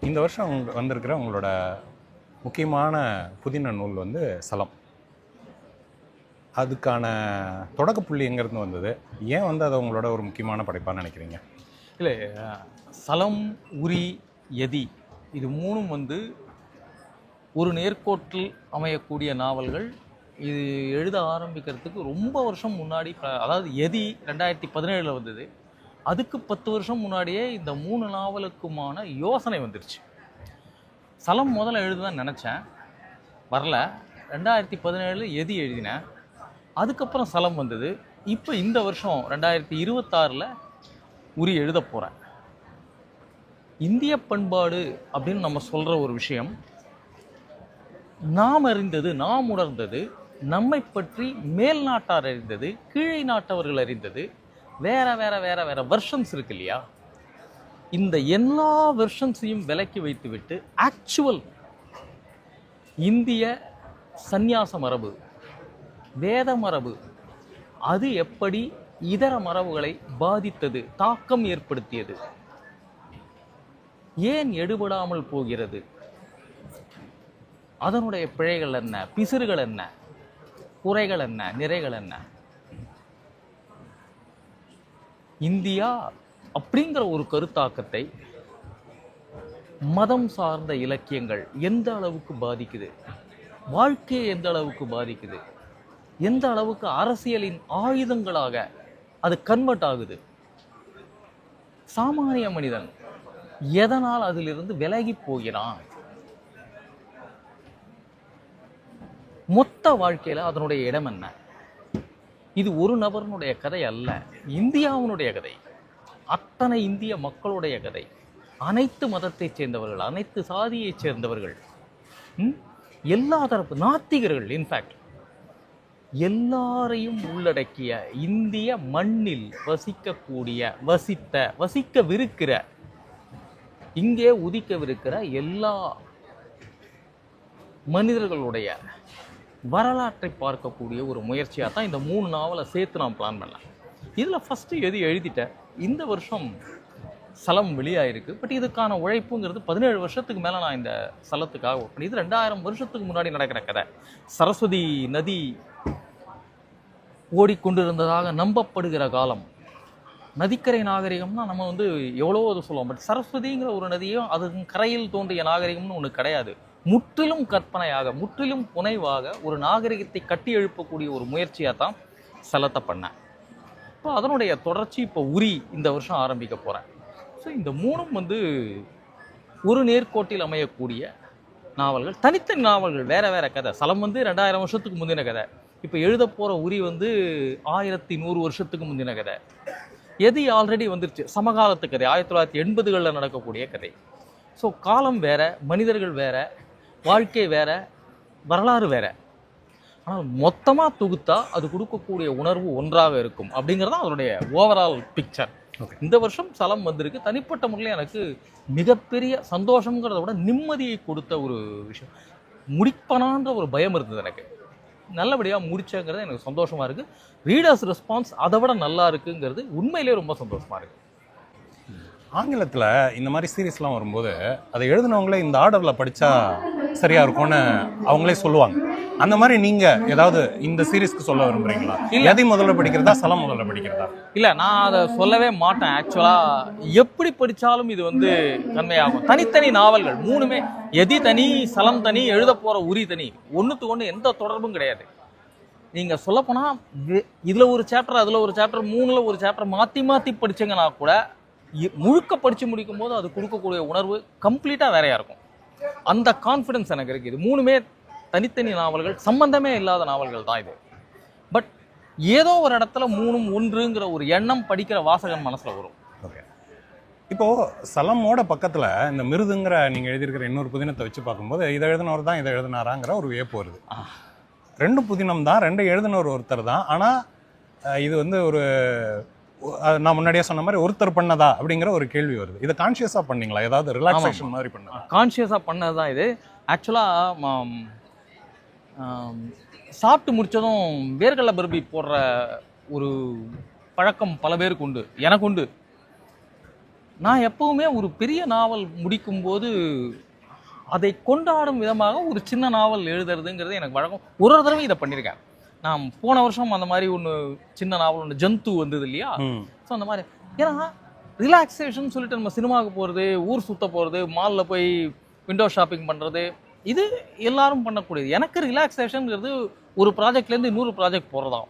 இந்த வருஷம் வந்திருக்கிற உங்களோட முக்கியமான புதின நூல் வந்து சலம். அதுக்கான தொடக்க புள்ளி எங்கேருந்து வந்தது? ஏன் வந்து அது உங்களோட ஒரு முக்கியமான படைப்பான்னு நினைக்கிறீங்க? இல்லை சலம் உரி எதி இது மூணும் வந்து ஒரு நேர்கோட்டில் அமையக்கூடிய நாவல்கள். இது எழுத ஆரம்பிக்கிறதுக்கு ரொம்ப வருஷம் முன்னாடி அதாவது எதி ரெண்டாயிரத்தி பதினேழில் வந்தது. அதுக்கு பத்து வருஷம் முன்னாடியே இந்த மூணு நாவலுக்குமான யோசனை வந்துருச்சு. சலம் முதல்ல எழுதுதான் நினச்சேன். வரல. ரெண்டாயிரத்தி பதினேழு எதி எழுதினேன். அதுக்கப்புறம் சலம் வந்தது. இப்போ இந்த வருஷம் ரெண்டாயிரத்தி இருபத்தாறில் உரி எழுத போகிறேன் இந்திய பண்பாடு அப்படின்னு நம்ம சொல்கிற ஒரு விஷயம் நாம் அறிந்தது நாம் உணர்ந்தது நம்மை பற்றி மேல் நாட்டார் அறிந்தது கீழே நாட்டவர்கள் அறிந்தது வேற வேற வேற வேற வெர்ஷன்ஸ் இருக்கு இல்லையா? இந்த எல்லா வெர்ஷன்ஸையும் விலக்கி வைத்துவிட்டு ஆக்சுவல் இந்திய சந்நியாச மரபு வேத மரபு அது எப்படி இதர மரபுகளை பாதித்தது தாக்கம் ஏற்படுத்தியது ஏன் எடுபடாமல் போகிறது அதனுடைய பிழைகள் என்ன பிசிறுகள் என்ன குறைகள் என்ன நிறைகள் என்ன? இந்தியா அப்படிங்கிற ஒரு கருத்தாக்கத்தை மதம் சார்ந்த இலக்கியங்கள் எந்த அளவுக்கு பாதிக்குது? வாழ்க்கையை எந்த அளவுக்கு பாதிக்குது? எந்த அளவுக்கு அரசியலின் ஆயுதங்களாக அது கன்வெர்ட் ஆகுது? சாமானிய மனிதன் எதனால் அதிலிருந்து விலகி போகிறான்? மொத்த வாழ்க்கையில அதனுடைய இடம் என்ன? இது ஒரு நபர்னுடைய கதை அல்ல. இந்தியாவினுடைய கதை. அத்தனை இந்திய மக்களுடைய கதை. அனைத்து மதத்தைச் சேர்ந்தவர்கள் அனைத்து சாதியைச் சேர்ந்தவர்கள் ம்? எல்லா தரப்பு நாத்திகர்கள் இன்ஃபேக்ட் எல்லாரையும் உள்ளடக்கிய இந்திய மண்ணில் வசிக்கக்கூடிய வசித்த வசிக்கவிருக்கிற இங்கே உதிக்கவிருக்கிற எல்லா மனிதர்களுடைய வரலாற்றை பார்க்கக்கூடிய ஒரு முயற்சியாக தான் இந்த மூணு நாவலை சேர்த்து நான் பிளான் பண்ணேன். இதில் ஃபஸ்ட்டு எது எழுதிட்டேன் இந்த வருஷம் சலம் வெளியாயிருக்கு. பட் இதுக்கான உழைப்புங்கிறது பதினேழு வருஷத்துக்கு மேலே நான் இந்த சலத்துக்காக ஒர்க் பண்ணி இது ரெண்டாயிரம் வருஷத்துக்கு முன்னாடி நடக்கிற கதை. சரஸ்வதி நதி ஓடிக்கொண்டிருந்ததாக நம்பப்படுகிற காலம். நதிக்கரை நாகரிகம்னா நம்ம வந்து எவ்வளோ அது சொல்லுவோம். பட் சரஸ்வதிங்கிற ஒரு நதியும் அது கரையில் தோன்றிய நாகரிகம்னு ஒன்று கிடையாது. முற்றிலும் கற்பனையாக முற்றிலும் புனைவாக ஒரு நாகரிகத்தை கட்டி எழுப்பக்கூடிய ஒரு முயற்சியாக தான் செலத்தை பண்ணேன். இப்போ அதனுடைய தொடர்ச்சி இப்போ உரி இந்த வருஷம் ஆரம்பிக்க போகிறேன் ஸோ இந்த மூணும் வந்து ஒரு நேர்கோட்டில் அமையக்கூடிய நாவல்கள் தனித்தனி நாவல்கள் வேறு வேறு கதை. சலம் வந்து ரெண்டாயிரம் வருஷத்துக்கு முந்தின கதை. இப்போ எழுத போகிற உரி வந்து ஆயிரத்தி நூறு வருஷத்துக்கு முந்தின கதை. எது ஆல்ரெடி வந்துருச்சு. சமகாலத்து கதை ஆயிரத்தி தொள்ளாயிரத்தி எண்பதுகளில் நடக்கக்கூடிய கதை. ஸோ காலம் வேறு மனிதர்கள் வேறு வாழ்க்கை வேற வரலாறு வேற. ஆனால் மொத்தமாக தொகுத்தா அது கொடுக்கக்கூடிய உணர்வு ஒன்றாக இருக்கும். அப்படிங்கிறது தான் அதனுடைய ஓவரால் பிக்சர். இந்த வருஷம் சலம் வந்திருக்கு. தனிப்பட்ட முறையில் எனக்கு மிகப்பெரிய சந்தோஷங்கிறத விட நிம்மதியை கொடுத்த ஒரு விஷயம். முடிப்பனான்ற ஒரு பயம் இருந்தது எனக்கு. நல்லபடியாக முடிச்சங்கிறது எனக்கு சந்தோஷமா இருக்கு. ரீடர்ஸ் ரெஸ்பான்ஸ் அதை விட நல்லா இருக்குங்கிறது உண்மையிலேயே ரொம்ப சந்தோஷமா இருக்கு. ஆங்கிலத்தில் இந்த மாதிரி சீரீஸ்லாம் வரும்போது அதை எழுதினவங்களே இந்த ஆர்டரில் படித்தா சரியாக இருக்கும்னு அவங்களே சொல்லுவாங்க. அந்த மாதிரி நீங்கள் ஏதாவது இந்த சீரீஸ்க்கு சொல்ல விரும்புறீங்களா? எதை முதல்ல படிக்கிறதா சலம் முதல்ல படிக்கிறதா? இல்லை நான் அதை சொல்லவே மாட்டேன். ஆக்சுவலாக எப்படி படித்தாலும் இது வந்து நன்மையாகும். தனித்தனி நாவல்கள் மூணுமே எதி தனி சலம் தனி எழுத போகிற உரி தனி ஒன்றுத்து ஒன்று எந்த தொடர்பும் கிடையாது. நீங்கள் சொல்லப்போனால் இதில் ஒரு சாப்டர் அதில் ஒரு சாப்டர் மூணில் ஒரு சாப்டர் மாற்றி மாற்றி படிச்சீங்கன்னா கூட முழுக்க படித்து முடிக்கும் போது அது கொடுக்கக்கூடிய உணர்வு கம்ப்ளீட்டாக வேறையாக இருக்கும். அந்த கான்ஃபிடன்ஸ் எனக்கு இருக்குது இது மூணுமே தனித்தனி நாவல்கள் சம்பந்தமே இல்லாத நாவல்கள் தான் இது. பட் ஏதோ ஒரு இடத்துல மூணும் ஒன்றுங்கிற ஒரு எண்ணம் படிக்கிற வாசகன் மனசுல வரும். ஓகே இப்போ சலமோட பக்கத்தில் இந்த மிருதுங்கிற நீங்கள் எழுதியிருக்கிற இன்னொரு புதினத்தை வச்சு பார்க்கும்போது இதை எழுதினவர் தான் இதை எழுதினாராங்கிற ஒரு வியப்பு வருது. ரெண்டு புதினம் தான் ரெண்டு எழுதினவர் ஒருத்தர் தான். ஆனால் இது வந்து ஒரு நான் முன்னாடியே சொன்ன மாதிரி ஒருத்தர் பண்ணதா அப்படிங்கிற ஒரு கேள்வி வருது. இதை கான்ஷியஸாக பண்ணீங்களா? ஏதாவது ரிலாக்ஸேஷன் மாதிரி பண்ணதா? கான்ஷியஸாக பண்ணது தான் இது. ஆக்சுவலாக சாப்பிட்டு முடிச்சதும் வேர்க்கடலை பருப்பி போடுற ஒரு பழக்கம் பல பேருக்கு உண்டு. எனக்கு உண்டு. நான் எப்பவுமே ஒரு பெரிய நாவல் முடிக்கும்போது அதை கொண்டாடும் விதமாக ஒரு சின்ன நாவல் எழுதுறதுங்கிறது எனக்கு வழக்கம். ஒரு ஒரு தடவை இதை பண்ணியிருக்கேன். நான் போன வருஷம் அந்த மாதிரி ஒன்று சின்ன நாவல் ஒன்று ஜந்து வந்தது இல்லையா? ஸோ அந்த மாதிரி. ஏன்னா ரிலாக்ஸேஷன் சொல்லிட்டு நம்ம சினிமாவுக்கு போகிறது ஊர் சுத்த போகிறது மாலில் போய் விண்டோ ஷாப்பிங் பண்ணுறது இது எல்லாரும் பண்ணக்கூடியது. எனக்கு ரிலாக்ஸேஷனுங்கிறது ஒரு ப்ராஜெக்ட்லேருந்து இன்னொரு ப்ராஜெக்ட் போகிறதாம்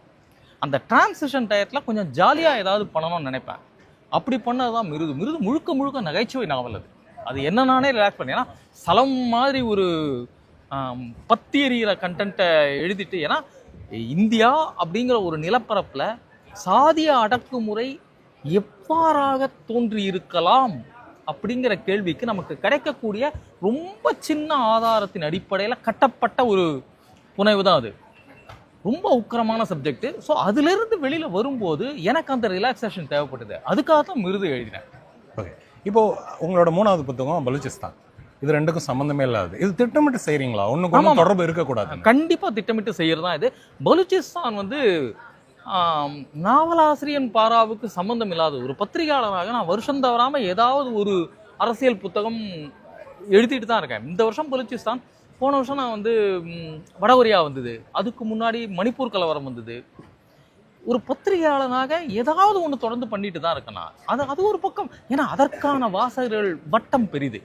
அந்த டிரான்சிஷன் டயத்தில் கொஞ்சம் ஜாலியாக ஏதாவது பண்ணணும்னு நினைப்பேன். அப்படி பண்ணது தான் மிருது. மிருது முழுக்க முழுக்க நகைச்சுவை நாவல் அது. அது என்ன நானே ரிலாக்ஸ் பண்ணேன். ஏன்னா சலம் மாதிரி ஒரு பத்தி எறிகிற கண்டென்ட்டை எழுதிட்டு ஏன்னா இந்தியா அப்படிங்கிற ஒரு நிலப்பரப்பில் சாதிய அடக்குமுறை எவ்வாறாக தோன்றி இருக்கலாம் அப்படிங்கிற கேள்விக்கு நமக்கு கிடைக்கக்கூடிய ரொம்ப சின்ன ஆதாரத்தின் அடிப்படையில் கட்டப்பட்ட ஒரு புனைவு தான் அது. ரொம்ப உக்கிரமான சப்ஜெக்ட் ஸோ அதுலேருந்து வெளியில் வரும்போது எனக்கு அந்த ரிலாக்ஸேஷன் தேவைப்பட்டது. அதுக்காக தான் மிருது எழுதினேன். ஓகே இப்போ உங்களோட மூணாவது புத்தகம் பலுச்சிஸ்தான். இது ரெண்டுக்கும் சம்மந்தமே இல்லாது இது திட்டமிட்டு ஒண்ணு ஆமாமா. தொடர்பு இருக்கக்கூடாது கண்டிப்பாக திட்டமிட்டு செய்கிறது தான் இது. பலூச்சிஸ்தான் வந்து நாவலாசிரியன் பாராவுக்கு சம்பந்தம் இல்லாத ஒரு பத்திரிகையாளராக நான் வருஷம் தவறாமல் ஏதாவது ஒரு அரசியல் புத்தகம் எழுதிட்டு தான் இருக்கேன். இந்த வருஷம் பலூச்சிஸ்தான். போன வருஷம் நான் வந்து வடகொரியா வந்தது. அதுக்கு முன்னாடி மணிப்பூர் கலவரம் வந்தது. ஒரு பத்திரிகையாளனாக ஏதாவது ஒன்று தொடர்ந்து பண்ணிட்டு தான் இருக்கேன் நான். அது அது ஒரு பக்கம். ஏன்னா அதற்கான வாசகர்கள் வட்டம் பெரிது.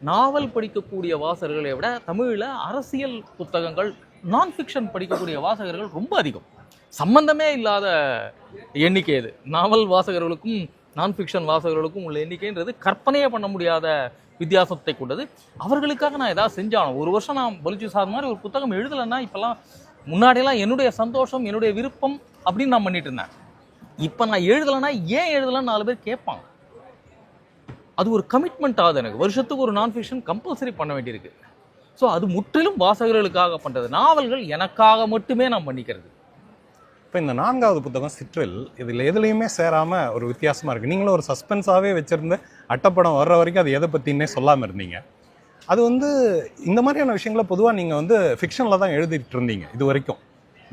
நாவல் படிக்கக்கூடிய வாசகர்களை விட தமிழில் அரசியல் புத்தகங்கள் நான் ஃபிக்ஷன் படிக்கக்கூடிய வாசகர்கள் ரொம்ப அதிகம். சம்பந்தமே இல்லாத எண்ணிக்கை இது. நாவல் வாசகர்களுக்கும் நான் ஃபிக்ஷன் வாசகர்களுக்கும் உள்ள எண்ணிக்கைன்றது கற்பனையே பண்ண முடியாத வித்தியாசத்தை கொண்டது. அவர்களுக்காக நான் ஏதாவது செஞ்சாலும் ஒரு வருஷம் நான் பலிச்சு சார் மாதிரி ஒரு புத்தகம் எழுதலைன்னா இப்போல்லாம் முன்னாடியெல்லாம் என்னுடைய சந்தோஷம் என்னுடைய விருப்பம் அப்படின்னு நான் பண்ணிட்டு இருந்தேன். இப்போ நான் எழுதலைன்னா ஏன் எழுதலைன்னு நாலு பேர் கேட்பாங்க. அது ஒரு கமிட்மெண்ட் ஆகுது எனக்கு. வருஷத்துக்கு ஒரு நான் ஃபிக்ஷன் கம்பல்சரி பண்ண வேண்டியிருக்கு. ஸோ அது முற்றிலும் வாசகர்களுக்காக பண்ணுறது நாவல்கள் எனக்காக மட்டுமே நான் பண்ணிக்கிறது. இப்போ இந்த நான்காவது புத்தகம் சிற்றில் இதில் எதுலேயுமே சேராம ஒரு வித்தியாசமா இருக்கு. நீங்களும் ஒரு சஸ்பென்ஸாவே வச்சிருந்து அட்டப்படம் வர்ற வரைக்கும் அது எதை பத்தினே சொல்லாம இருந்தீங்க. அது வந்து இந்த மாதிரியான விஷயங்களை பொதுவாக நீங்கள் வந்து ஃபிக்ஷனில் தான் எழுதிட்டு இருந்தீங்க இது வரைக்கும்.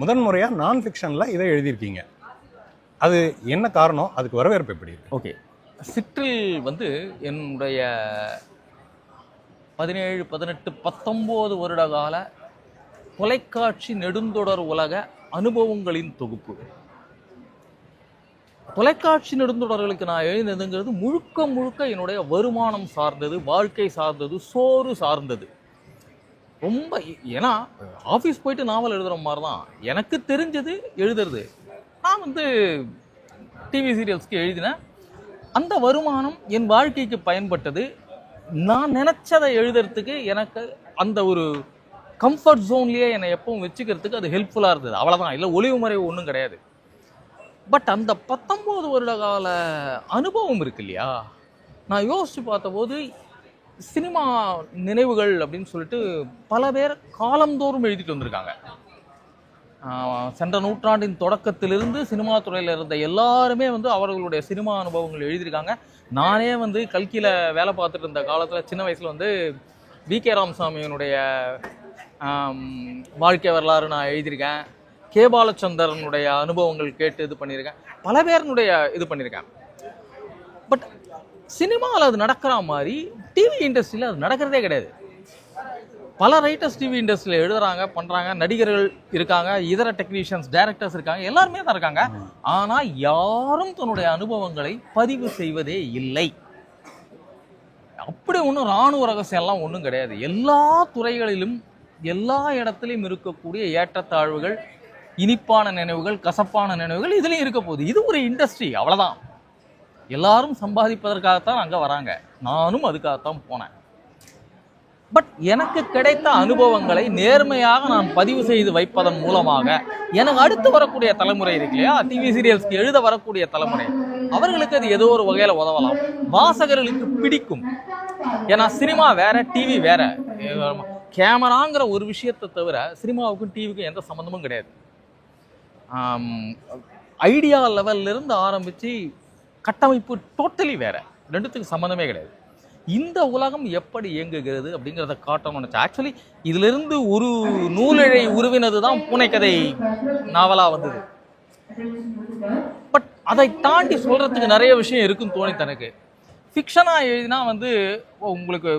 முதன் முறையாக நான் ஃபிக்ஷனில் இதை எழுதியிருக்கீங்க. அது என்ன காரணம்? அதுக்கு வரவேற்பு எப்படி இருக்கு? ஓகே. சிற்றில் வந்து என்னுடைய பதினேழு பதினெட்டு பத்தொம்போது வருட கால தொலைக்காட்சி நெடுந்தொடர் உலக அனுபவங்களின் தொகுப்பு. தொலைக்காட்சி நெடுந்தொடர்களுக்கு நான் எழுந்ததுங்கிறது முழுக்க முழுக்க என்னுடைய வருமானம் சார்ந்தது வாழ்க்கை சார்ந்தது சோறு சார்ந்தது. ரொம்ப ஏன்னா ஆஃபீஸ் போயிட்டு நாவல் எழுதுகிற மாதிரி தான் எனக்கு தெரிஞ்சது எழுதுறது. நான் வந்து டிவி சீரியல்ஸ்க்கு எழுதினேன். அந்த வருமானம் என் வாழ்க்கைக்கு பயன்பட்டது. நான் நினச்சதை எழுதுறதுக்கு எனக்கு அந்த ஒரு கம்ஃபர்ட் ஜோன்லேயே என்னை எப்பவும் வச்சுக்கிறதுக்கு அது ஹெல்ப்ஃபுல்லாக இருந்தது. அவ்வளோதான் இல்லை ஒளிவு மறைவு ஒன்றும் கிடையாது. பட் அந்த பத்தொம்போது வருட கால அனுபவம் இருக்கு இல்லையா? நான் யோசித்து பார்த்தபோது சினிமா நினைவுகள் அப்படின்னு சொல்லிட்டு பல பேர் காலந்தோறும் எழுதிட்டு வந்திருக்காங்க. சென்ற நூற்றாண்டின் தொடக்கத்திலிருந்து சினிமா துறையில் இருந்த எல்லாருமே வந்து அவர்களுடைய சினிமா அனுபவங்கள் எழுதியிருக்காங்க. நானே வந்து கல்கியில் வேலை பார்த்துட்டு இருந்த காலத்தில் சின்ன வயசில் வந்து வி கே ராமசாமியினுடைய வாழ்க்கை வரலாறு நான் எழுதியிருக்கேன். கே பாலச்சந்தரனுடைய அனுபவங்கள் கேட்டு இது பண்ணியிருக்கேன். பல பேருனுடைய இது பண்ணியிருக்கேன். பட் சினிமாவில் அது நடக்கிற மாதிரி டிவி இண்டஸ்ட்ரியில் அது நடக்கிறதே கிடையாது. பல ரைட்டர்ஸ் டிவி இண்டஸ்ட்ரியில் எழுதுறாங்க பண்ணுறாங்க நடிகர்கள் இருக்காங்க இதர டெக்னீஷியன்ஸ் டைரக்டர்ஸ் இருக்காங்க எல்லாருமே தான் இருக்காங்க. ஆனால் யாரும் தன்னுடைய அனுபவங்களை பதிவு செய்வதே இல்லை. அப்படி ஒன்றும் இராணுவ ரகசியம்லாம் ஒன்றும் கிடையாது. எல்லா துறைகளிலும் எல்லா இடத்துலையும் இருக்கக்கூடிய ஏற்றத்தாழ்வுகள் இனிப்பான நினைவுகள் கசப்பான நினைவுகள் இதுலேயும் இருக்க போகுது. இது ஒரு இண்டஸ்ட்ரி அவ்வளோதான் எல்லாரும் சம்பாதிப்பதற்காகத்தான் அங்கே வராங்க. நானும் அதுக்காகத்தான் போனேன். பட் எனக்கு கிடைத்த அனுபவங்களை நேர்மையாக நான் பதிவு செய்து வைப்பதன் மூலமாக எனக்கு அடுத்து வரக்கூடிய தலைமுறை இருக்கு இல்லையா? டிவி சீரியல்ஸ்க்கு எழுத வரக்கூடிய தலைமுறை. அவர்களுக்கு அது ஏதோ ஒரு வகையில் உதவலாம். வாசகர்களுக்கு பிடிக்கும். ஏன்னா சினிமா வேற டிவி வேற. கேமராங்கிற ஒரு விஷயத்தை தவிர சினிமாவுக்கும் டிவிக்கும் எந்த சம்மந்தமும் கிடையாது. ஐடியா லெவல்லிருந்து ஆரம்பித்து கட்டமைப்பு டோட்டலி வேறு. ரெண்டுத்துக்கும் சம்மந்தமே கிடையாது. இந்த உலகம் எப்படி இயங்குகிறது அப்படிங்கிறத காட்டணும்னு நினச்சேன். ஆக்சுவலி இதிலிருந்து ஒரு நூலிழை உருவினது தான் பூனைக்கதை நாவலாக வந்தது. பட் அதை தாண்டி சொல்கிறதுக்கு நிறைய விஷயம் இருக்குன்னு தோணி தனக்கு. ஃபிக்ஷனாக எழுதினா வந்து உங்களுக்கு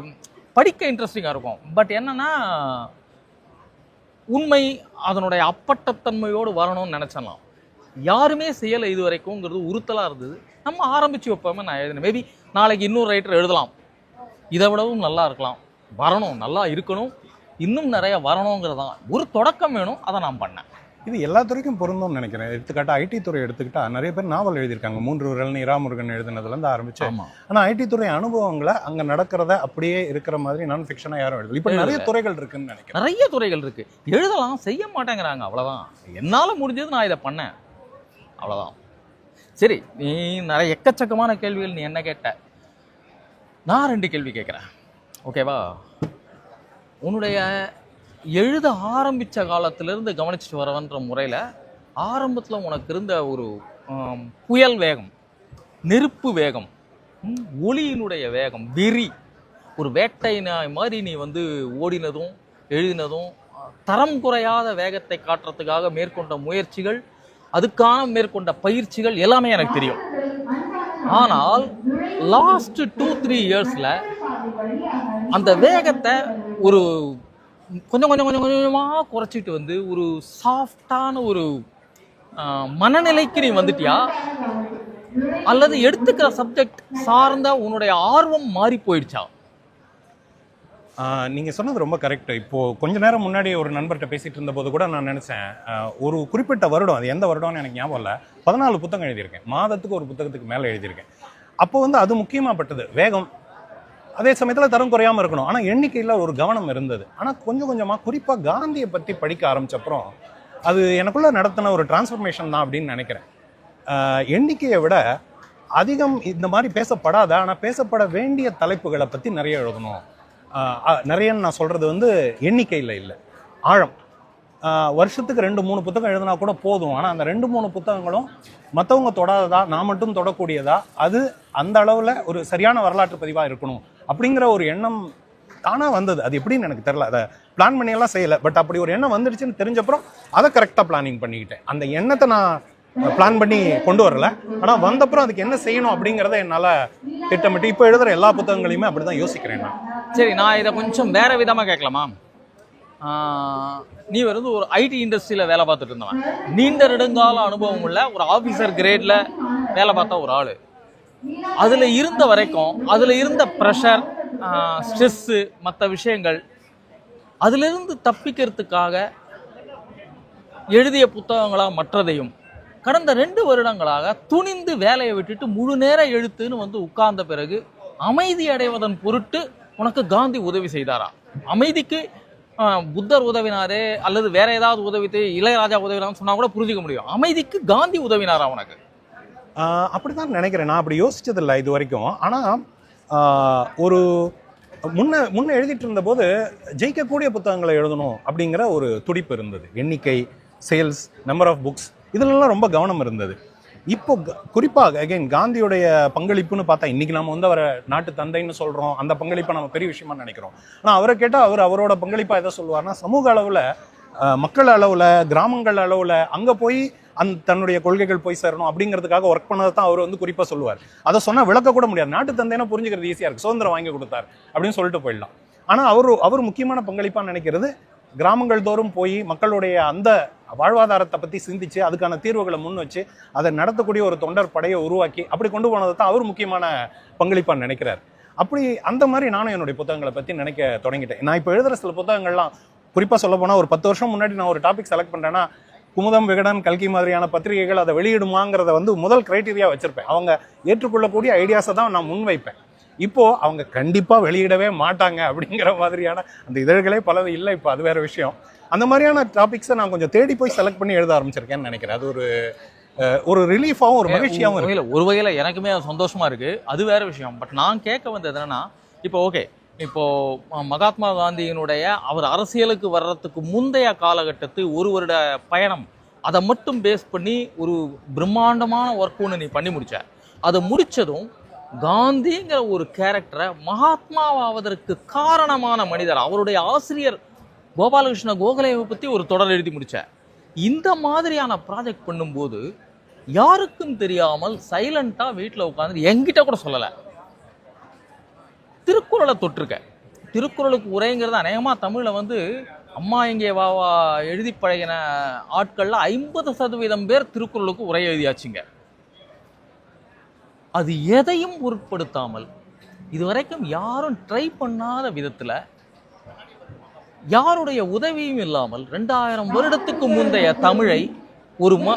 படிக்க இன்ட்ரெஸ்டிங்காக இருக்கும். பட் என்னென்னா உண்மை அதனுடைய அப்பட்டத்தன்மையோடு வரணும்னு நினச்சிடலாம் யாருமே செய்யலை இது வரைக்கும்ங்கிறது உறுத்தலாக இருந்தது. நம்ம ஆரம்பித்து வைப்போமே நான் எழுதினேன். மேபி நாளைக்கு இன்னொரு ரைட்டர் எழுதலாம். இதை விடவும் நல்லா இருக்கலாம். வரணும் நல்லா இருக்கணும். இன்னும் நிறைய வரணுங்கிறது தான் ஒரு தொடக்கம் வேணும் அதை நான் பண்ணேன். இது எல்லா துறைக்கும் பொருந்தும்னு நினைக்கிறேன். எடுத்துக்காட்டா ஐடி துறை எடுத்துக்கிட்டா நிறைய பேர் நாவல் எழுதியிருக்காங்க. மூன்று விரல் நீராமுருகன் எழுதினதுலேருந்து ஆரம்பிச்சு. ஆமாம் ஆனா ஐடி துறை அனுபவங்களை அங்க நடக்கிறத அப்படியே இருக்கிற மாதிரி நான் ஃபிக்ஷனா யாரும் எழுதல. இப்போ நிறைய துறைகள் இருக்குன்னு நினைக்கிறேன். நிறைய துறைகள் இருக்கு. எழுதலாம் செய்ய மாட்டேங்கிறாங்க அவ்வளவுதான். என்னால முடிஞ்சது நான் இதை பண்ணேன். அவ்வளவுதான். சரி நீ நிறைய எக்கச்சக்கமான கேள்விகள் நீ என்ன கேட்ட? நான் ரெண்டு கேள்வி கேட்குறேன். ஓகேவா? உன்னுடைய எழுத ஆரம்பித்த காலத்திலேருந்து கவனிச்சுட்டு வரவன்ற முறையில் ஆரம்பத்தில் உனக்கு இருந்த ஒரு புயல் வேகம் நெருப்பு வேகம் ஒளியினுடைய வேகம் வெறி ஒரு வேட்டை நாய் மாதிரி நீ வந்து ஓடினதும் எழுதினதும் தரம் குறையாத வேகத்தை காட்டுறதுக்காக மேற்கொண்ட முயற்சிகள் அதுக்கான மேற்கொண்ட பயிற்சிகள் எல்லாமே எனக்கு தெரியும். ஆனால் லாஸ்ட் டூ த்ரீ இயர்ஸில் அந்த வேகத்தை ஒரு கொஞ்சம் கொஞ்சம் கொஞ்சம் கொஞ்சமாக குறைச்சிட்டு வந்து ஒரு சாஃப்டான ஒரு மனநிலைக்கு நீ வந்துட்டியா? அல்லது எடுத்துக்கிற சப்ஜெக்ட் சார்ந்த உன்னுடைய ஆர்வம் மாறி போயிடுச்சா? நீங்கள் சொன்னது ரொம்ப கரெக்ட். இப்போது கொஞ்ச நேரம் முன்னாடி ஒரு நண்பர்கிட்ட பேசிகிட்டு இருந்த போது கூட நான் நினச்சேன் ஒரு குறிப்பிட்ட வருடம் அது எந்த வருடம்னு எனக்கு ஞாபகம் இல்லை பதினாலு புத்தகம் எழுதியிருக்கேன். மாதத்துக்கு ஒரு புத்தகத்துக்கு மேலே எழுதியிருக்கேன். அப்போ வந்து அது முக்கியமாகப்பட்டது வேகம். அதே சமயத்தில் தரம் குறையாம இருக்கணும். ஆனால் எண்ணிக்கையில் ஒரு கவனம் இருந்தது. ஆனால் கொஞ்சம் கொஞ்சமாக குறிப்பாக காந்தியை பற்றி படிக்க ஆரம்பிச்சப்புறம் அது எனக்குள்ளே நடத்தின ஒரு டிரான்ஸ்ஃபர்மேஷன் தான் அப்படின்னு நினைக்கிறேன். எண்ணிக்கையை விட அதிகம் இந்த மாதிரி பேசப்படாத ஆனால் பேசப்பட வேண்டிய தலைப்புகளை பற்றி நிறைய எழுதணும். நிறையன்னு நான் சொல்கிறது வந்து எண்ணிக்கையில் இல்லை. ஆழம். வருஷத்துக்கு ரெண்டு மூணு புத்தகம் எழுதினா கூட போதும். ஆனால் அந்த ரெண்டு மூணு புத்தகங்களும் மற்றவங்க தொடாததா நான் மட்டும் தொடக்கூடியதா அது அந்த அளவில் ஒரு சரியான வரலாற்று பதிவாக இருக்கணும் அப்படிங்கிற ஒரு எண்ணம் தானாக வந்தது. அது எப்படின்னு எனக்கு தெரில அதை பிளான் பண்ணியெல்லாம் செய்யலை. பட் அப்படி ஒரு எண்ணம் வந்துடுச்சுன்னு தெரிஞ்சப்புறம் அதை கரெக்டாக பிளானிங் பண்ணிக்கிட்டேன். அந்த எண்ணத்தை நான் பிளான் பண்ணி கொண்டு வரல. ஆனால் வந்தப்புறம் அதுக்கு என்ன செய்யணும் அப்படிங்கிறத என்னால் திட்டமிட்டு இப்போ எழுதுகிற எல்லா புத்தகங்களையுமே அப்படி தான் யோசிக்கிறேன் நான். சரி நான் இதை கொஞ்சம் வேறு விதமாக கேட்கலாமா? நீ வந்து ஒரு ஐடி இண்டஸ்ட்ரியில் வேலை பார்த்துட்டு இருந்தவன். நீண்ட நெடுங்கால அனுபவம் உள்ள ஒரு ஆஃபீஸர் கிரேடில் வேலை பார்த்த ஒரு ஆள். அதில் இருந்த வரைக்கும் அதில் இருந்த ப்ரெஷர் ஸ்ட்ரெஸ்ஸு மற்ற விஷயங்கள் அதிலிருந்து தப்பிக்கிறதுக்காக எழுதிய புத்தகங்களாக மற்றதையும் கடந்த ரெண்டு வருடங்களாக துணிந்து வேலையை விட்டுட்டு முழு நேர எழுத்துன்னு வந்து உட்கார்ந்த பிறகு அமைதி அடைவதன் பொருட்டு உனக்கு காந்தி உதவி செய்தாரா? அமைதிக்கு புத்தர் உதவினாரு அல்லது வேற ஏதாவது உதவித்து இளையராஜா உதவினார்னு சொன்னா கூட புரிஞ்சுக்க முடியும். அமைதிக்கு காந்தி உதவினாரா உனக்கு? அப்படிதான் நினைக்கிறேன். நான் அப்படி யோசிச்சதில்லை இது வரைக்கும். ஆனால் ஒரு முன்ன முன்ன எழுதிட்டு இருந்தபோது ஜெயிக்கக்கூடிய புத்தகங்களை எழுதணும் அப்படிங்கிற ஒரு துடிப்பு இருந்தது. எண்ணிக்கை சேல்ஸ் நம்பர் ஆஃப் புக்ஸ் இதுலலாம் ரொம்ப கவனம் இருந்தது. இப்போ குறிப்பாக அகைன் காந்தியுடைய பங்களிப்புன்னு பார்த்தா இன்னைக்கு நம்ம வந்து அவரை நாட்டு தந்தைன்னு சொல்கிறோம் அந்த பங்களிப்பை நம்ம பெரிய விஷயமா நினைக்கிறோம். ஆனால் அவரை கேட்டால் அவர் அவரோட பங்களிப்பாக எதை சொல்லுவார்னா சமூக அளவில் மக்கள் அளவில் கிராமங்கள் அளவில் அங்கே போய் அந்த தன்னுடைய கொள்கைகள் போய் சேரணும் அப்படிங்கிறதுக்காக ஒர்க் பண்ணதை தான் அவர் வந்து குறிப்பாக சொல்லுவார். அதை சொன்னால் விளக்க கூட முடியாது. நாட்டு தந்தைனா புரிஞ்சுக்கிறது ஈஸியாக இருக்குது சுதந்திரம் வாங்கி கொடுத்தார் அப்படின்னு சொல்லிட்டு போயிடலாம். ஆனால் அவர் அவர் முக்கியமான பங்களிப்பாக நினைக்கிறது கிராமங்கள் தோறும் போய் மக்களுடைய அந்த வாழ்வாதாரத்தை பற்றி சிந்திச்சு அதுக்கான தீர்வுகளை முன் வச்சு அதை நடத்தக்கூடிய ஒரு தொண்டர் படையை உருவாக்கி அப்படி கொண்டு போனதை தான் அவர் முக்கியமான பங்களிப்பாக நினைக்கிறார். அப்படி அந்த மாதிரி நானும் என்னுடைய புத்தகங்களை பற்றி நினைக்க தொடங்கிட்டேன். நான் இப்போ எழுதுகிற சில புத்தகங்கள்லாம் குறிப்பாக சொல்ல போனால் ஒரு பத்து வருஷம் முன்னாடி நான் ஒரு டாபிக் செலக்ட் பண்ணுறேன்னா குமுதம் விகடன் கல்கி மாதிரியான பத்திரிகைகள் அதை வெளியிடுமாங்கிறத வந்து முதல் கிரைட்டீரியா வச்சுருப்பேன். அவங்க ஏற்றுக்கொள்ளக்கூடிய ஐடியாஸை தான் நான் முன்வைப்பேன். இப்போ அவங்க கண்டிப்பா வெளியிடவே மாட்டாங்க அப்படிங்கிற மாதிரியான அந்த இதழ்களே பலது இல்லை இப்போ அது வேற விஷயம். அந்த மாதிரியான டாபிக்ஸை நான் கொஞ்சம் தேடி போய் செலக்ட் பண்ணி எழுத ஆரம்பிச்சிருக்கேன்னு நினைக்கிறேன். அது ஒரு ஒரு ரிலீஃபாகவும் ஒரு மகிழ்ச்சியாகவும் இருக்கு. ஒரு வகையில் எனக்குமே அது சந்தோஷமா இருக்கு. அது வேற விஷயம். பட் நான் கேட்க வந்தது என்னன்னா இப்போ ஓகே இப்போ அஹ், மகாத்மா காந்தியினுடைய அவர் அரசியலுக்கு வர்றதுக்கு முந்தைய காலகட்டத்து ஒரு வருட பயணம் அதை மட்டும் பேஸ் பண்ணி ஒரு பிரம்மாண்டமான ஒர்க் ஒன்று நீ பண்ணி முடிச்ச. அதை முடிச்சதும் காந்திங்கிற ஒரு கேரக்டரை மகாத்மாவாவதற்கு காரணமான மனிதர். அவருடைய ஆசிரியர் கோபாலகிருஷ்ண கோகலேவை பற்றி ஒரு தொடர் எழுதி முடித்தார் இந்த மாதிரியான ப்ராஜெக்ட் பண்ணும்போது யாருக்கும் தெரியாமல் சைலண்ட்டாக வீட்டில் உட்காந்து என்கிட்ட கூட சொல்லலை. திருக்குறளை தொட்டிருக்க திருக்குறளுக்கு உரைங்கிறது அநேகமாக தமிழில் வந்து அம்மா இங்கே வா வா எழுதி பழகின ஆட்களில் ஐம்பது சதவீதம் பேர் திருக்குறளுக்கு உரை எழுதியாச்சுங்க. அது எதையும் பொருட்படுத்தாமல் இதுவரைக்கும் யாரும் ட்ரை பண்ணாத விதத்தில் யாருடைய உதவியும் இல்லாமல் ரெண்டாயிரம் வருடத்துக்கு முந்தைய தமிழை ஒரு ம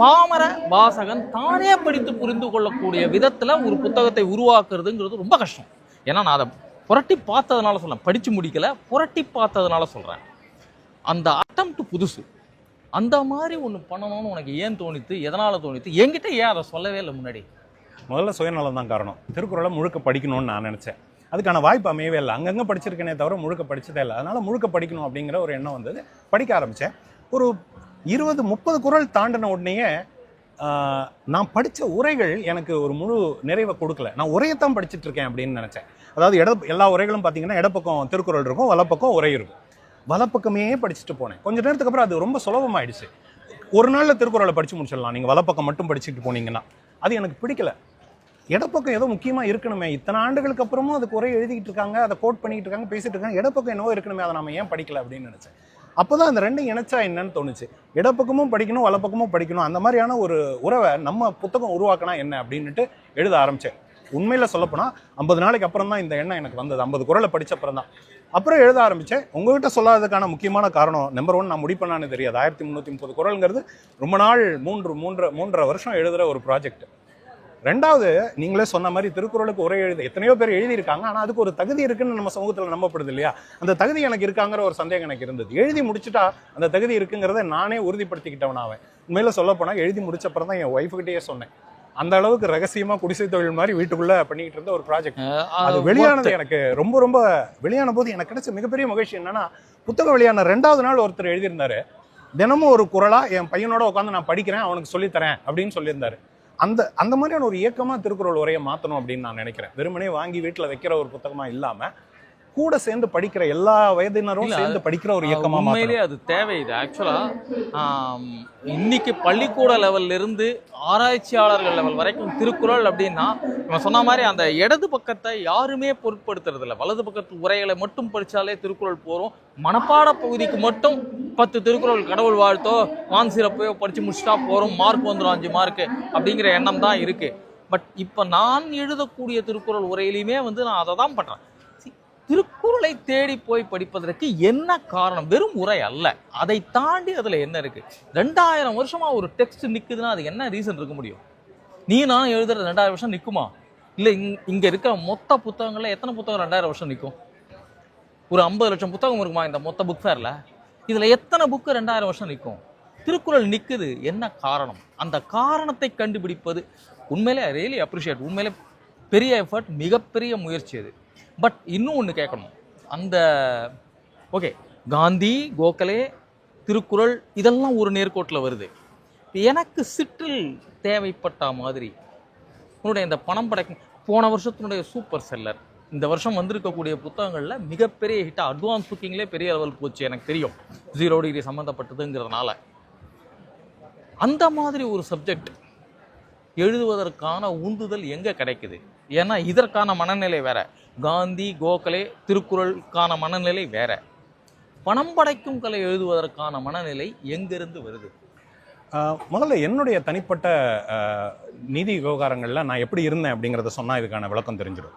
பாமர வாசகன் தானே படித்து புரிந்து கொள்ளக்கூடிய விதத்தில் ஒரு புத்தகத்தை உருவாக்குறதுங்கிறது ரொம்ப கஷ்டம். ஏன்னா நான் அதை புரட்டி பார்த்ததுனால சொல்கிறேன் படித்து முடிக்கல புரட்டி பார்த்ததுனால சொல்கிறேன் அந்த அட்டம் புதுசு. அந்த மாதிரி ஒன்று பண்ணணும்னு உனக்கு ஏன் தோணித்து எதனால் தோணித்து என்கிட்ட ஏன் அதை சொல்லவே இல்லை முன்னாடி? முதல்ல சுயநலம் தான் காரணம். திருக்குறளை முழுக்க படிக்கணும்னு நான் நினச்சேன். அதுக்கான வாய்ப்பு அமையவே இல்லை. அங்கங்கே படிச்சிருக்கேனே தவிர முழுக்க படித்ததே இல்லை. அதனால் முழுக்க படிக்கணும் அப்படிங்கிற ஒரு எண்ணம் வந்தது. படிக்க ஆரம்பித்தேன் ஒரு இருபது முப்பது குறள் தாண்டின உடனேயே நான் படித்த உரைகள் எனக்கு ஒரு முழு நிறைவை கொடுக்கல. நான் உரையைத்தான் படிச்சிட்டு இருக்கேன் அப்படின்னு நினச்சேன். அதாவது இட எல்லா உரைகளும் பார்த்தீங்கன்னா இடப்பக்கம் திருக்குறள் இருக்கும் வலப்பக்கம் உரை இருக்கும். வலப்பக்கமே படிச்சுட்டு போனேன். கொஞ்ச நேரத்துக்கு அப்புறம் அது ரொம்ப சுலபமாயிடுச்சு. ஒரு நாளில் திருக்குறளை படித்து முடிச்சிடலாம். நீங்கள் வலப்பக்கம் மட்டும் படிச்சுட்டு போனீங்கன்னா. அது எனக்கு பிடிக்கல. இடப்பக்கம் ஏதோ முக்கியமாக இருக்கணுமே. இத்தனை ஆண்டுகளுக்கு அப்புறமும் அது குறை எழுதிக்கிட்டு இருக்காங்க அதை கோட் பண்ணிக்கிட்டு இருக்காங்க பேசிட்டு இருக்காங்க. இடப்பக்கம் என்னவோ இருக்கணுமே அதை நம்ம ஏன் படிக்கல அப்படின்னு நினச்சேன். அப்போ தான் அந்த ரெண்டும் இணைச்சா என்னன்னு தோணுச்சு. இடப்பக்கமும் படிக்கணும் வலப்பக்கமும் படிக்கணும். அந்த மாதிரியான ஒரு உறவை நம்ம புத்தகம் உருவாக்கினா என்ன அப்படின்னுட்டு எழுத ஆரம்பித்தேன் உண்மையில் சொல்லப்போனால் ஐம்பது நாளைக்கு அப்புறம் தான் இந்த எண்ணம் எனக்கு வந்தது. ஐம்பது குரலை படித்த அப்புறம் தான். அப்புறம் எழுத ஆரம்பித்தேன் உங்கள்கிட்ட சொல்லாததுக்கான முக்கியமான காரணம் நம்பர் ஒன் நான் முடிப்பேனான்னு தெரியாது. ஆயிரத்தி முந்நூற்றி முப்பது குரலுங்கிறது ரொம்ப நாள் மூன்று மூன்று மூன்றரை வருஷம் எழுதுகிற ஒரு ப்ராஜெக்ட் ரெண்டாவது நீங்களே சொன்ன மாதிரி திருக்குறளுக்கு உரை எழுத எத்தனையோ பேர் எழுதியிருக்காங்க ஆனால் அதுக்கு ஒரு தகுதி இருக்குன்னு நம்ம சமூகத்தில் நம்பப்படுது இல்லையா? அந்த தகுதி எனக்கு இருக்காங்கிற ஒரு சந்தேகம் எனக்கு இருந்தது. எழுதி முடிச்சுட்டா அந்த தகுதி இருக்குங்கிறத நானே உறுதிப்படுத்திக்கிட்டவனாவேன். உண்மையில சொல்ல போனால் எழுதி முடிச்ச அப்புறம் தான் என் ஒய்ஃபுக்கிட்டேயே சொன்னேன். அந்த அளவுக்கு ரகசியமா குடிசை தொழில் மாதிரி வீட்டுக்குள்ள பண்ணிக்கிட்டு இருந்த ஒரு ப்ராஜெக்ட் அது வெளியானது எனக்கு ரொம்ப ரொம்ப வெளியான போது எனக்கு கிடைச்ச மிகப்பெரிய மகிழ்ச்சி என்னன்னா புத்தகம் வெளியான ரெண்டாவது நாள் ஒருத்தர் எழுதியிருந்தாரு. தினமும் ஒரு குரலா என் பையனோட உட்காந்து நான் படிக்கிறேன் அவனுக்கு சொல்லித்தரேன் அப்படின்னு சொல்லியிருந்தாரு. அந்த அந்த மாதிரியான ஒரு இயக்கமா திருக்குறள் உரையை மாத்தணும் அப்படின்னு நான் நினைக்கிறேன். வெறுமனே வாங்கி வீட்டில் வைக்கிற ஒரு புத்தகமா இல்லாம கூட சேர்ந்து படிக்கிற எல்லா வயதினரும் சேர்ந்து படிக்கிற ஒரு இயக்கமா உண்மையிலேயே அது தேவை. இது ஆக்சுவலா இன்னைக்கு பள்ளிக்கூட லெவல்ல இருந்து ஆராய்ச்சியாளர்கள் லெவல் வரைக்கும் திருக்குறள் அப்படின்னா இவன் சொன்ன மாதிரி அந்த இடது பக்கத்தை யாருமே பொருட்படுத்துறது இல்ல. வலது பக்கத்து உரைகளை மட்டும் படிச்சாலே திருக்குறள் போறோம். மனப்பாட பகுதிக்கு மட்டும் பத்து திருக்குறள் கடவுள் வாழ்த்தோ வான் சிறப்பையோ படிச்சு முடிச்சுட்டா போறோம். மார்க் வந்துடும் அஞ்சு மார்க் அப்படிங்கிற எண்ணம் தான் இருக்கு. பட் இப்போ நான் எழுதக்கூடிய திருக்குறள் உரையிலையுமே வந்து நான் அதை தான் பண்றேன். See, திருக்குறளை தேடி போய் படிப்பதற்கு என்ன காரணம்? வெறும் உரை அல்ல. அதை தாண்டி அதில் என்ன இருக்குது ரெண்டாயிரம் வருஷமாக ஒரு டெக்ஸ்ட் நிற்குதுன்னா அது என்ன ரீசன் இருக்க முடியும்? நீ நானும் எழுதுகிற ரெண்டாயிரம் வருஷம் நிற்குமா இல்லை இங் இங்கே இருக்கிற மொத்த புத்தகங்களில் எத்தனை புத்தகம் ரெண்டாயிரம் வருஷம் நிற்கும் ஒரு ஐம்பது லட்சம் புத்தகம் இருக்குமா இந்த மொத்த புக் ஃபேரில் இதில் எத்தனை புக்கு ரெண்டாயிரம் வருஷம் நிற்கும் திருக்குறள் நிற்குது என்ன காரணம்? அந்த காரணத்தை கண்டுபிடிப்பது உண்மையிலே ரியலி அப்ரிஷியேட் உண்மையிலே பெரிய எஃபர்ட் மிகப்பெரிய முயற்சி அது. பட் இன்னும் ஒன்று கேட்கணும். அந்த ஓகே காந்தி கோகலே திருக்குறள் இதெல்லாம் ஒரு நேர்கோட்டில் வருது. எனக்கு சிற்றில் தேவைப்பட்ட மாதிரி உன்னுடைய இந்த பணம் படைக்கும் போன வருஷத்தினுடைய சூப்பர் செல்லர் இந்த வருஷம் வந்திருக்கக்கூடிய புத்தகங்களில் மிகப்பெரிய ஹிட்டாக அட்வான்ஸ் புக்கிங்லேயே பெரிய லெவல் போச்சு எனக்கு தெரியும். ஜீரோ டிகிரி சம்மந்தப்பட்டதுங்கிறதுனால அந்த மாதிரி ஒரு சப்ஜெக்ட் எழுதுவதற்கான உந்துதல் எங்கே கிடைக்குது? ஏன்னா இதற்கான மனநிலை வேறு. காந்தி கோகலே திருக்குறளுக்கான மனநிலை வேற. பணம் படைக்கும் கலை எழுதுவதற்கான மனநிலை எங்கிருந்து வருது? முதல்ல என்னுடைய தனிப்பட்ட நிதி விவகாரங்களில் நான் எப்படி இருந்தேன் அப்படிங்கிறத சொன்னால் இதுக்கான விளக்கம் தெரிஞ்சிடும்.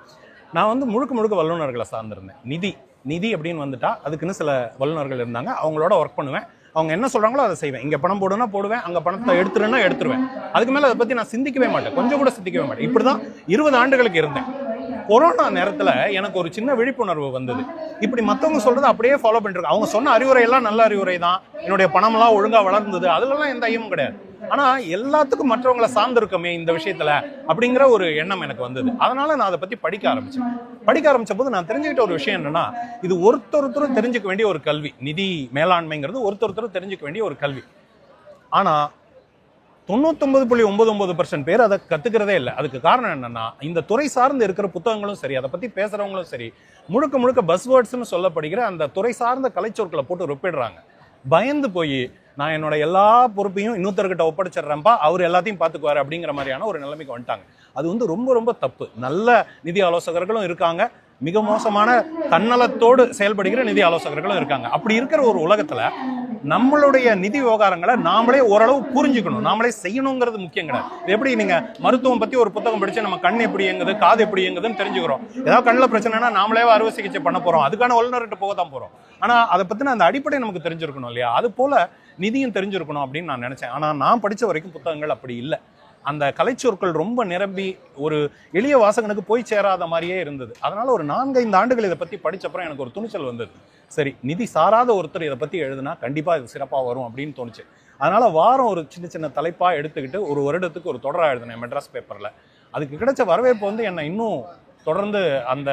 நான் வந்து முழுக்க முழுக்க வல்லுநர்களை சார்ந்திருந்தேன். நிதி நிதி அப்படின்னு வந்துட்டா அதுக்குன்னு சில வல்லுநர்கள் இருந்தாங்க. அவங்களோட ஒர்க் பண்ணுவேன். அவங்க என்ன சொல்கிறாங்களோ அதை செய்வேன். இங்கே பணம் போடுனா போடுவேன் அங்கே பணத்தை எடுத்துருன்னா எடுத்துருவேன். அதுக்கு மேலே அதை பற்றி நான் சிந்திக்கவே மாட்டேன். கொஞ்சம் கூட சிந்திக்கவே மாட்டேன். இப்படி தான் இருபது ஆண்டுகளுக்கு இருந்தேன். கொரோனா நேரத்தில் எனக்கு ஒரு சின்ன விழிப்புணர்வு வந்தது. இப்படி மற்றவங்க சொல்கிறது அப்படியே ஃபாலோ பண்ணிட்டு அவங்க சொன்ன அறிவுரை எல்லாம் நல்ல அறிவுரை தான் என்னுடைய பணமெல்லாம் ஒழுங்காக வளர்ந்தது. அதுலலாம் எந்த ஐயமும் கிடையாது. ஆனால் எல்லாத்துக்கும் மற்றவங்களை சார்ந்திருக்கமே இந்த விஷயத்தில் அப்படிங்கிற ஒரு எண்ணம் எனக்கு வந்தது. அதனால நான் அதை பற்றி படிக்க ஆரம்பித்தேன் படிக்க ஆரம்பித்த போது நான் தெரிஞ்சுக்கிட்ட ஒரு விஷயம் என்னன்னா இது ஒருத்தொருத்தரும் தெரிஞ்சுக்க வேண்டிய ஒரு கல்வி. நிதி மேலாண்மைங்கிறது ஒருத்தொருத்தரும் தெரிஞ்சுக்க வேண்டிய ஒரு கல்வி. ஆனால் தொண்ணூத்தொன்பது புள்ளி ஒன்பது ஒன்பது பர்சன்ட் பேர் அதை கற்றுக்கிறதே இல்லை. அதுக்கு காரணம் என்னென்னா இந்த துறை சார்ந்து இருக்கிற புத்தகங்களும் சரி அதை பற்றி பேசுறவங்களும் சரி முழுக்க முழுக்க பஸ் வேர்ட்ஸ்னு சொல்லப்படுகிற அந்த துறை சார்ந்த கலைச்சொற்களை போட்டு ஒப்பிடுறாங்க பயந்து போய் நான் என்னோட எல்லா பொறுப்பையும் இன்னொருத்தர்கிட்ட ஒப்படைச்சிடுறேன்ப்பா அவர் எல்லாத்தையும் பார்த்துக்குவாரு அப்படிங்கிற மாதிரியான ஒரு நிலைமைக்கு வந்துட்டாங்க. அது வந்து ரொம்ப ரொம்ப தப்பு. நல்ல நிதி ஆலோசகர்களும் இருக்காங்க. மிக மோசமான தன்னலத்தோடு செயல்படுகிற நிதி ஆலோசகர்களும் இருக்காங்க. அப்படி இருக்கிற ஒரு உலகத்துல நம்மளுடைய நிதி விவகாரங்களை நாமளே ஓரளவு புரிஞ்சுக்கணும். நாமளே செய்யணுங்கிறது முக்கியம் கிடையாது. எப்படி நீங்க மருத்துவம் பத்தி ஒரு புத்தகம் படிச்சு நம்ம கண் எப்படி இயங்குது காது எப்படி இயங்குதுன்னு தெரிஞ்சுக்கிறோம். ஏதாவது கண்ணில் பிரச்சனைனா நாமளே அறுவை சிகிச்சை பண்ண போறோம். அதுக்கான வல்லுநர்கிட்ட போக தான் போறோம். ஆனா அதை பத்தின அந்த அடிப்படை நமக்கு தெரிஞ்சிருக்கணும் இல்லையா? அது போல நிதியும் தெரிஞ்சிருக்கணும் அப்படின்னு நான் நினைச்சேன். ஆனா நான் படிச்ச வரைக்கும் புத்தகங்கள் அப்படி இல்லை. அந்த கலைச்சொற்கள் ரொம்ப நிரம்பி ஒரு எளிய வாசகனுக்கு போய் சேராத மாதிரியே இருந்தது. அதனால ஒரு நான்கைந்து ஆண்டுகள் இதை பற்றி படித்தப்பறம் எனக்கு ஒரு துணிச்சல் வந்தது. சரி நிதி சாராத ஒருத்தர் இதை பற்றி எழுதுனா கண்டிப்பாக இது சிறப்பாக வரும் அப்படின்னு தோணுச்சு. அதனால் வாரம் ஒரு சின்ன சின்ன தலைப்பாக எடுத்துக்கிட்டு ஒரு வருடத்துக்கு ஒரு தொடராக எழுதினேன் மெட்ராஸ் பேப்பரில். அதுக்கு கிடைச்ச வரவேற்பு வந்து என்னை இன்னும் தொடர்ந்து அந்த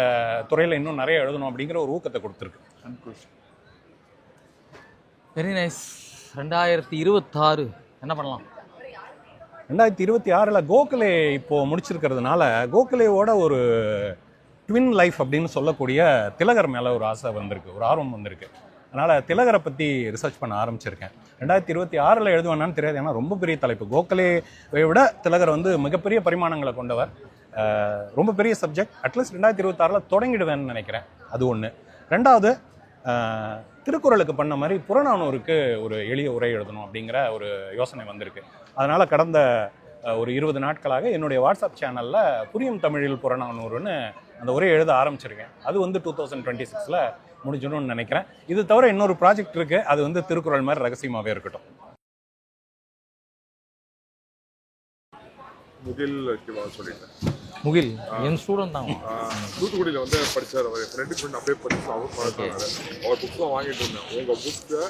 துறையில் இன்னும் நிறைய எழுதணும் அப்படிங்கிற ஒரு ஊக்கத்தை கொடுத்துருக்கு. வெரி நைஸ் ரெண்டாயிரத்தி இருபத்தாறு. என்ன பண்ணலாம்? ரெண்டாயிரத்தி இருபத்தி ஆறில் கோகலே இப்போது முடிச்சிருக்கிறதுனால கோகலேவோட ஒரு ட்வின் லைஃப் அப்படின்னு சொல்லக்கூடிய திலகர் மேலே ஒரு ஆசை வந்திருக்கு ஒரு ஆர்வம் வந்திருக்கு. அதனால் திலகரை பற்றி ரிசர்ச் பண்ண ஆரம்பிச்சிருக்கேன். ரெண்டாயிரத்தி இருபத்தி ஆறில் எழுதுவேனான்னு தெரியாது ஏன்னா ரொம்ப பெரிய தலைப்பு. கோகலேவை விட திலகர் வந்து மிகப்பெரிய பரிமாணங்களை கொண்டவர். ரொம்ப பெரிய சப்ஜெக்ட் அட்லீஸ்ட் ரெண்டாயிரத்தி இருபத்தாறில் தொடங்கிடுவேன்னு நினைக்கிறேன். அது ஒன்று ரெண்டாவது திருக்குறளுக்கு பண்ண மாதிரி புறநானூருக்கு ஒரு எளிய உரை எழுதணும் அப்படிங்கிற ஒரு யோசனை வந்திருக்கு. அதனால் கடந்த ஒரு இருபது நாட்களாக என்னுடைய வாட்ஸ்அப் சேனலில் புரியும் தமிழில் புறநானூறுன்னு அந்த உரை எழுத ஆரம்பிச்சிருக்கேன். அது வந்து டூ தௌசண்ட் டுவெண்ட்டி சிக்ஸில் முடிஞ்சிடும்னு நினைக்கிறேன். இது தவிர இன்னொரு ப்ராஜெக்ட் இருக்குது அது வந்து திருக்குறள் மாதிரி ரகசியமாகவே இருக்கட்டும். முகில் சொல்லிட்டேன். முகில் என் ஸ்டூடெண்ட் தான் தூத்துக்குடியில் வந்து படிச்சார் அவர். ஃப்ரெண்டு ஃப்ரெண்ட் அப்படியே படிச்சு அவர் பழக்காரு அவர் புக்ஸ்லாம் வாங்கிட்டு இருந்தேன். உங்கள் புக்கை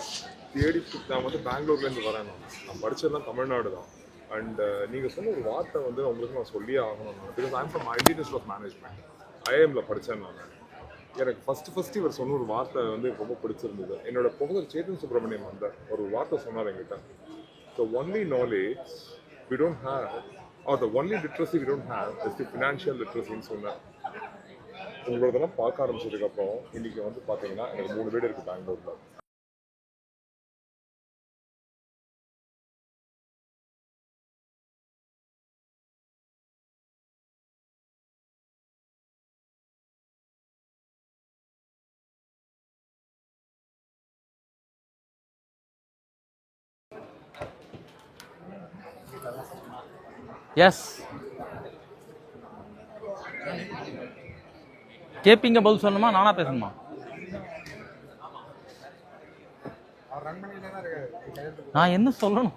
தேடி நான் வந்து பெங்களூர்லேருந்து வரேன் நான். நான் படித்ததுலாம் தமிழ்நாடு தான். அண்ட் uh, நீங்கள் சொன்ன ஒரு வார்த்தை வந்து உங்களுக்கு நான் சொல்லியே ஆகணும் because I'm from IT of management ஐஎம்ல படித்தேன் நான். எனக்கு ஃபஸ்ட்டு ஃபஸ்ட்டு இவர் சொன்ன ஒரு வார்த்தை வந்து ரொம்ப பிடிச்சிருந்தது. என்னோட ப்ரொஃபசர் சேத்தன் சுப்ரமணியம் வந்த ஒரு வார்த்தை சொன்னார் என்கிட்ட. The only knowledge we don't have or the only literacy we don't have is the financial லிட்ரஸின்னு சொன்னேன் உங்களோடதெல்லாம் பார்க்க ஆரம்பிச்சதுக்கப்புறம் இன்றைக்கி இன்னைக்கு வந்து பார்த்தீங்கன்னா எனக்கு மூணு வீடு இருக்குது பெங்களூரில். எஸ் கேப்பிங்க பதில் சொல்லணுமா? நானா பேசணுமா? நான் என்ன சொல்லணும்?